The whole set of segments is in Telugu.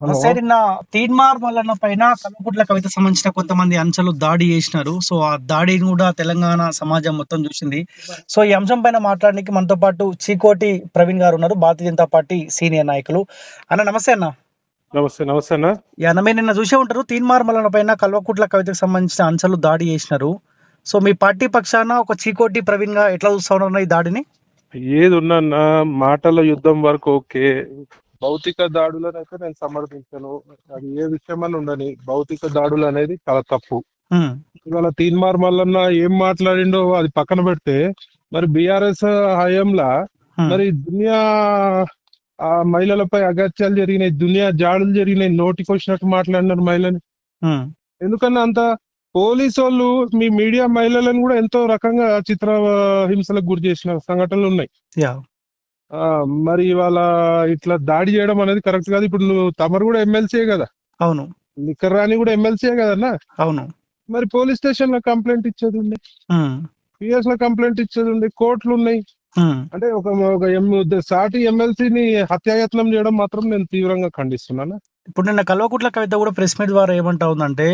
సరే నిన్న తీన్మార్ మల్లన్న పైన కల్వకుట్ల కవిత సంబంధించిన కొంతమంది అంశాలు దాడి చేసినారు. సో ఆ దాడిని కూడా తెలంగాణ సమాజం మొత్తం చూసింది. సో ఈ అంశం పైన మాట్లాడడానికి మనతో పాటు చీకోటి ప్రవీణ్ గారు ఉన్నారు. భారతీయ జనతా పార్టీ సీనియర్ నాయకులు. అన్న నమస్తే అన్న. నమస్తే నమస్తే అన్న. అన్న మీరు నిన్న చూసే ఉంటారు. తీన్మార్ మల్లన్న పైన కల్వకుట్ల కవితకు సంబంధించిన అంశాలు దాడి చేసినారు. సో మీ పార్టీ పక్షాన ఒక చీకోటి ప్రవీణ్గా ఎట్లా చూస్తా ఉన్నారు ఈ దాడిని? ఏది ఉన్నా మాటల యుద్ధం వరకు ఓకే. భౌతిక దాడులను అయితే నేను సమర్థించాను. అది ఏ విషయమని ఉండని భౌతిక దాడులు అనేది చాలా తప్పు. ఇవాళ తీన్మార్ మల్లన్న ఏం మాట్లాడిండో అది పక్కన పెడితే మరి బీఆర్ఎస్ హయాంలా మరి దునియా ఆ మహిళలపై అగత్యాలు జరిగినాయి దునియా జాడులు జరిగినాయి నోటికి వచ్చినట్టు మాట్లాడినారు మహిళని. ఎందుకన్నా అంత పోలీసు వాళ్ళు మీ మీడియా మహిళలను కూడా ఎంతో రకంగా చిత్ర హింసలకు గురి చేసిన సంఘటనలు ఉన్నాయి. మరి ఇవాళ ఇట్లా దాడి చేయడం అనేది కరెక్ట్ కాదు. ఇప్పుడు నువ్వు తమరు కూడా ఎమ్మెల్సీ కదా. అవును. లిక్కర్ రాణి కూడా ఎమ్మెల్సీ కదన్నా? అవును. మరి పోలీస్ స్టేషన్లో కంప్లైంట్ ఇచ్చేది ఉంది పిఎస్లో కంప్లైంట్ ఇచ్చేది ఉంది కోర్టులు ఉన్నాయి. అంటే ఒక ఒక సాటి ఎమ్మెల్సీని హత్యాయత్నం చేయడం మాత్రం నేను తీవ్రంగా ఖండిస్తున్నాను? ఇప్పుడు నిన్న కల్వకుట్ల కవిత కూడా ప్రెస్ మీట్ ద్వారా ఏమంటా ఉందంటే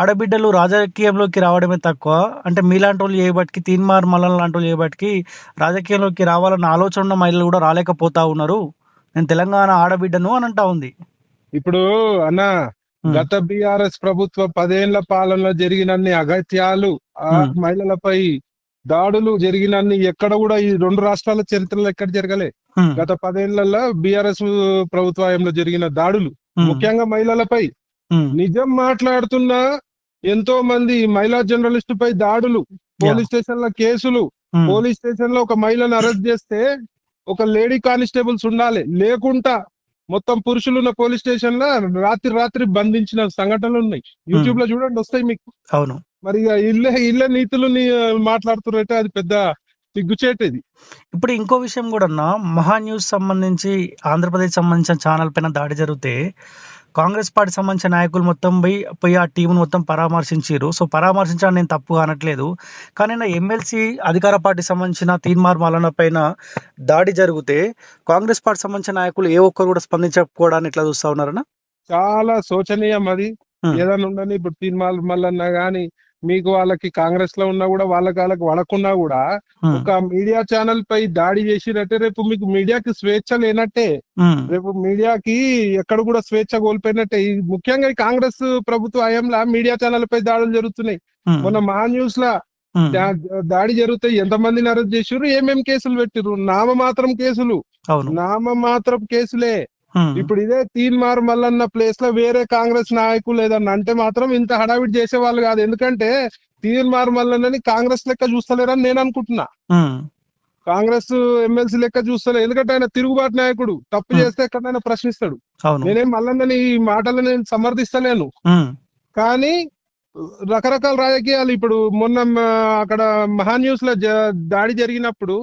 ఆడబిడ్డలు రాజకీయంలోకి రావడమే తక్కువ అంటే మీలాంటి వాళ్ళు చేయబట్టికి తీన్మార్ మల్లన్ లాంటి వాళ్ళు చేయబట్టికి రాజకీయంలోకి రావాలన్న ఆలోచన ఉన్న మహిళలు కూడా రాలేకపోతా ఉన్నారు. నేను తెలంగాణ ఆడబిడ్డను అని అంటా ఉంది. ఇప్పుడు అన్న గత బీఆర్ఎస్ ప్రభుత్వ పదేళ్ళ పాలనలో జరిగినన్ని అగత్యాలు. మహిళలపై దాడులు జరిగినన్ని ఎక్కడ కూడా ఈ రెండు రాష్ట్రాల చరిత్రలో ఎక్కడ జరగలే. గత పదేళ్ళలో బీఆర్ఎస్ ప్రభుత్వంలో జరిగిన దాడులు ముఖ్యంగా మహిళలపై. నిజం మాట్లాడుతున్న ఎంతో మంది మహిళా జర్నలిస్టు పై దాడులు పోలీస్ స్టేషన్ల కేసులు ఉమ్, పోలీస్ స్టేషన్లో ఒక మహిళను అరెస్ట్ చేస్తే ఒక లేడీ కానిస్టేబుల్స్ ఉండాలి. లేకుంటా మొత్తం పురుషులు ఉన్న పోలీస్ స్టేషన్లో రాత్రి రాత్రి బంధించిన సంఘటనలు ఉన్నాయి. యూట్యూబ్లో చూడండి వస్తాయి మీకు. అవును. మరి ఇల్లే ఇల్లే నీతులు మాట్లాడుతున్నారంటే అది పెద్ద సిగ్గుచేటు ఇది ఇప్పుడు ఇంకో విషయం కూడా అన్న మహా న్యూస్ సంబంధించి ఆంధ్రప్రదేశ్ సంబంధించిన ఛానల్ పైన దాడి జరిగితే కాంగ్రెస్ పార్టీ సంబంధించిన నాయకులు మొత్తం పోయి పోయి ఆ టీంను మొత్తం పరామర్శించారు సో పరామర్శించడం నేను తప్పు అనట్లేదు. కానీ నా ఎమ్మెల్సీ అధికార పార్టీ సంబంధించిన తీన్మార్ మల్లన్న పైన దాడి జరిగితే కాంగ్రెస్ పార్టీ సంబంధించిన నాయకులు ఏ ఒక్కరు కూడా స్పందించకపోవడాన్ని ఎట్లా చూస్తా ఉన్నారన్న? చాలా శోచనీయం అది. ఏదైనా ఉండని ఇప్పుడు తీర్మాల్ మల్లన్నా గాని మీకు వాళ్ళకి కాంగ్రెస్లో ఉన్నా కూడా వాళ్ళకి వాళ్ళకి వడకున్నా కూడా ఒక మీడియా ఛానల్ పై దాడి చేసినట్టే రేపు మీకు మీడియాకి స్వేచ్ఛ లేనట్టే. రేపు మీడియాకి ఎక్కడ కూడా స్వేచ్ఛ కోల్పోయినట్టే. ముఖ్యంగా ఈ కాంగ్రెస్ ప్రభుత్వ హయాంలో మీడియా ఛానల్ పై దాడులు జరుగుతున్నాయి. మొన్న మహా న్యూస్ లా దాడి జరిగితే ఎంత మందిని అరెస్ట్ చేసిర్రు? ఏమేం కేసులు పెట్టిర్రు? నామ మాత్రం కేసులు. నామ మాత్రం కేసులే. ఇప్పుడు ఇదే తీన్ మార్ మల్లన్న ప్లేస్లో వేరే కాంగ్రెస్ నాయకులు ఏదన్నా అంటే మాత్రం ఇంత హడావిడి చేసేవాళ్ళు కాదు. ఎందుకంటే తీన్ మార్ మల్లన్నని కాంగ్రెస్ లెక్క చూస్తలేరని నేను అనుకుంటున్నా. ఉమ్, కాంగ్రెస్ ఎమ్మెల్సీ లెక్క చూస్తలే. ఎందుకంటే ఆయన తిరుగుబాటు నాయకుడు. తప్పు Hmm. చేస్తే ఎక్కడైనా ప్రశ్నిస్తాడు. నేనేం మల్లన్నని ఈ మాటలు నేను సమర్థిస్తలేను కానీ రకరకాల రాజకీయాలు ఇప్పుడు మొన్న అక్కడ మహా న్యూస్లో దాడి జరిగినప్పుడు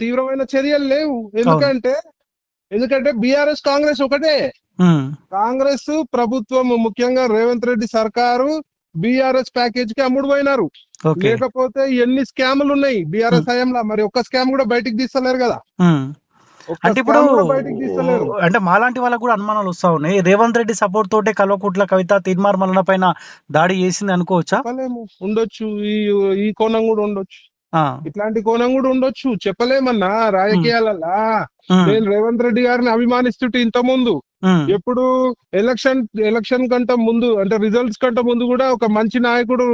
తీవ్రమైన చర్యలు లేవు. ఎందుకంటే ఎందుకంటే బీఆర్ఎస్ కాంగ్రెస్ ఒకటే. కాంగ్రెస్ ప్రభుత్వం ముఖ్యంగా రేవంత్ రెడ్డి సర్కారు బీఆర్ఎస్ ప్యాకేజ్కి అమ్ముడు పోయినారు. లేకపోతే ఎన్ని స్కాములు ఉన్నాయి బీఆర్ఎస్ హయాంలో? మరి ఒక్క స్కామ్ కూడా బయటికి తీస్తలేరు కదా. అంటే ఇప్పుడు అంటే మాలాంటి వాళ్ళకు కూడా అనుమానాలు వస్తా ఉన్నాయి. రేవంత్ రెడ్డి సపోర్ట్ తోటే కల్వకుట్ల కవిత తీర్మార్ మల్లన పైన దాడి చేసింది అనుకోవచ్చా? ఉండొచ్చు. ఈ ఈ కోణం కూడా ఉండొచ్చు. ఇట్లాంటి కోణం కూడా ఉండొచ్చు. చెప్పలేమన్నా రాజకీయాలలా. నేను రేవంత్ రెడ్డి గారిని అభిమానిస్తుంటే ఇంత ముందు ఎప్పుడు ఎలక్షన్ ఎలక్షన్ కంటే ముందు అంటే రిజల్ట్స్ కంటే ముందు కూడా ఒక మంచి నాయకుడు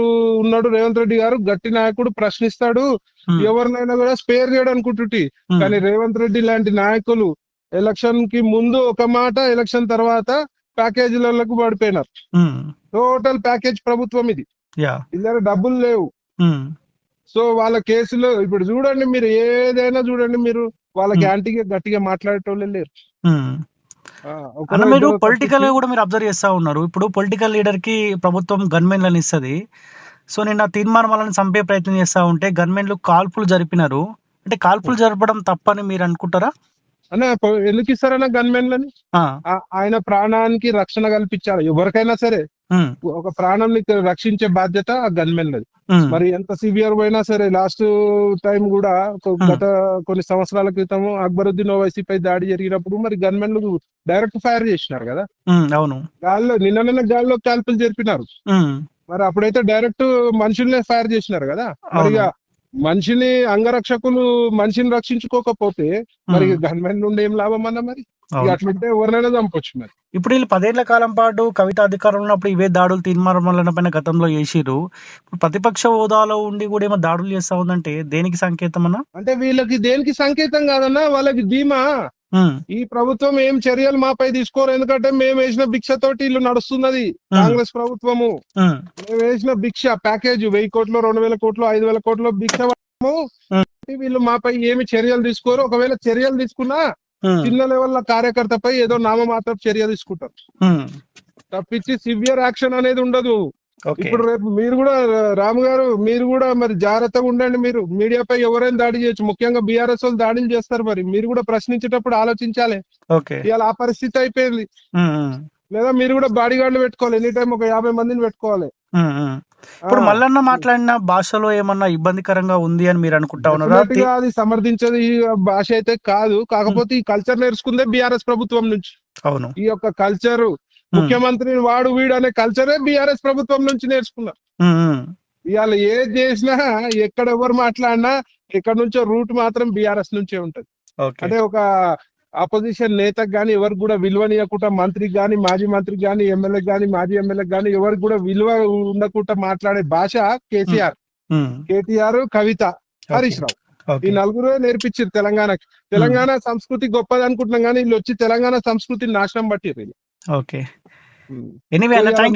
ఉన్నాడు రేవంత్ రెడ్డి గారు. గట్టి నాయకుడు ప్రశ్నిస్తాడు. ఎవరినైనా కూడా స్పేర్ చేయడం అనుకుంటుంటి కానీ రేవంత్ రెడ్డి లాంటి నాయకులు ఎలక్షన్కి ముందు ఒక మాట ఎలక్షన్ తర్వాత ప్యాకేజీలకు పడిపోయినారు. టోటల్ ప్యాకేజ్ ప్రభుత్వం ఇది. ఇద్దరు డబ్బులు లేవు. సో వాళ్ళ కేసులో ఇప్పుడు చూడండి మీరు ఏదైనా చూడండి మీరు వాళ్ళకి Hmm. యాంటీగా గట్టిగా మాట్లాడేటోళ్ళే లేరు. అన్న మీరు పొలిటికల్ కూడా మీరు అబ్జర్వ్ చేస్తా ఉన్నారు. ఇప్పుడు పొలిటికల్ లీడర్కి ప్రభుత్వం గన్మెన్లను ఇస్తుంది. సో నిన్న తీర్మానం వాళ్ళని చంపే ప్రయత్నం చేస్తా ఉంటే గన్మెన్లు కాల్పులు జరిపినారు. అంటే కాల్పులు జరపడం తప్పని మీరు అనుకుంటారా? అన్న పొ- ఎందుకు ఇస్తారన్న గన్మెన్లని ఆయన ప్రాణానికి రక్షణ కల్పించాలి. ఎవరికైనా సరే. ఒక ప్రాణంని రక్షించే బాధ్యత ఆ గన్మెన్ ఉమ్, మరి ఎంత సివియర్ పోయినా సరే లాస్ట్ టైం కూడా Hmm. గత కొన్ని సంవత్సరాల క్రితం అక్బరుద్దీన్ ఓవైసీ పై దాడి జరిగినప్పుడు మరి గన్మెన్లు డైరెక్ట్ ఫైర్ చేసినారు కదా? అవును. గాల్లో నిన్న గాల్లో కాల్పులు జరిపినారు. మరి అప్పుడైతే డైరెక్ట్ మనుషుల్నే ఫైర్ చేసినారు కదా? మరి మనిషిని అంగరక్షకులు మనిషిని రక్షించుకోకపోతే మరి గన్మెన్ నుండి ఏం లాభం అన్న మరి. అట్లుంటే ఎవరినైనా చంపొచ్చు మరి. ఇప్పుడు వీళ్ళు పదేళ్ళ కాలం పాటు కవిత అధికారంలో ఉన్నప్పుడు ఇవే దాడులు తీర్మానాల పైన గతంలో చేసిరు ప్రతిపక్ష హోదాలో ఉండి కూడా ఏమో దాడులు చేస్తా ఉందంటే దేనికి సంకేతం అన్న? అంటే వీళ్ళకి దేనికి సంకేతం కాదన్నా వాళ్ళకి ధీమా. ఈ ప్రభుత్వం ఏం చర్యలు మాపై తీసుకోరు. ఎందుకంటే మేము వేసిన భిక్షతోటి ఇల్లు నడుస్తున్నది కాంగ్రెస్ ప్రభుత్వము. మేము వేసిన భిక్ష ప్యాకేజ్ వెయ్యి కోట్లు రెండు వేల కోట్లు ఐదు వేల కోట్లు భిక్ష. వీళ్ళు మాపై ఏమి చర్యలు తీసుకోరు. ఒకవేళ చర్యలు తీసుకున్నా చిన్న లెవెల్ కార్యకర్తపై ఏదో నామమాత్రం చర్య తీసుకుంటారు. ఉమ్, తప్పించి సివియర్ యాక్షన్ అనేది ఉండదు. ఇప్పుడు రేపు మీరు కూడా రాము గారు మీరు కూడా మరి జాగ్రత్తగా ఉండండి మీరు. మీడియాపై ఎవరైనా దాడి చేయొచ్చు. ముఖ్యంగా బీఆర్ఎస్ వాళ్ళు దాడులు చేస్తారు మరి. మీరు కూడా ప్రశ్నించేటప్పుడు ఆలోచించాలి. ఇవాళ ఆ పరిస్థితి అయిపోయింది. ఉమ్, లేదా మీరు కూడా బాడీ గార్డులు పెట్టుకోవాలి. ఎనీ టైం ఒక యాభై మందిని పెట్టుకోవాలి. ఇప్పుడు మల్లన్న మాట్లాడిన భాషలో ఏమన్నా ఇబ్బందికరంగా ఉంది అని మీరు అనుకుంటా ఉన్నారా? అది సమర్థించేది ఈ భాష అయితే కాదు. కాకపోతే ఈ కల్చర్ నేర్చుకుందే బీఆర్ఎస్ ప్రభుత్వం నుంచి. అవును. ఈ యొక్క కల్చర్. ముఖ్యమంత్రిని వాడు వీడు అనే కల్చరే బీఆర్ఎస్ ప్రభుత్వం నుంచి నేర్చుకున్నారు ఇవాళ ఏది చేసినా ఎక్కడ ఎవరు మాట్లాడినా ఎక్కడ నుంచో రూట్ మాత్రం బీఆర్ఎస్ నుంచే ఉంటది. ఓకే. అంటే ఒక ఆపోజిషన్ నేతకు గాని ఎవరికి కూడా విలువనియకుండా మంత్రికి గాని మాజీ మంత్రికి గాని ఎమ్మెల్యేకి గాని మాజీ ఎమ్మెల్యేకి గాని ఎవరికి కూడా విలువ ఉండకుండా మాట్లాడే భాష కేసీఆర్. కేటీఆర్ కవిత హరీష్ రావు. ఈ నలుగురే నేర్పించారు తెలంగాణకి తెలంగాణ సంస్కృతి గొప్పది అనుకుంటున్నాం కానీ వీళ్ళు వచ్చి తెలంగాణ సంస్కృతిని నాశనం పట్టిర్రు వీళ్ళు. ఓకే.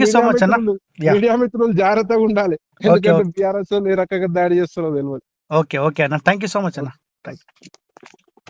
సో మచ్ అన్న మిత్రులు- Yeah. మీడియా మిత్రులు జాగ్రత్తగా ఉండాలి. ఎందుకంటే బీఆర్ఎస్ ఏ రకంగా దాడి చేస్తారో తెలియదు ఓకే ఓకే అన్న. థ్యాంక్ యూ సో మచ్ అన్న.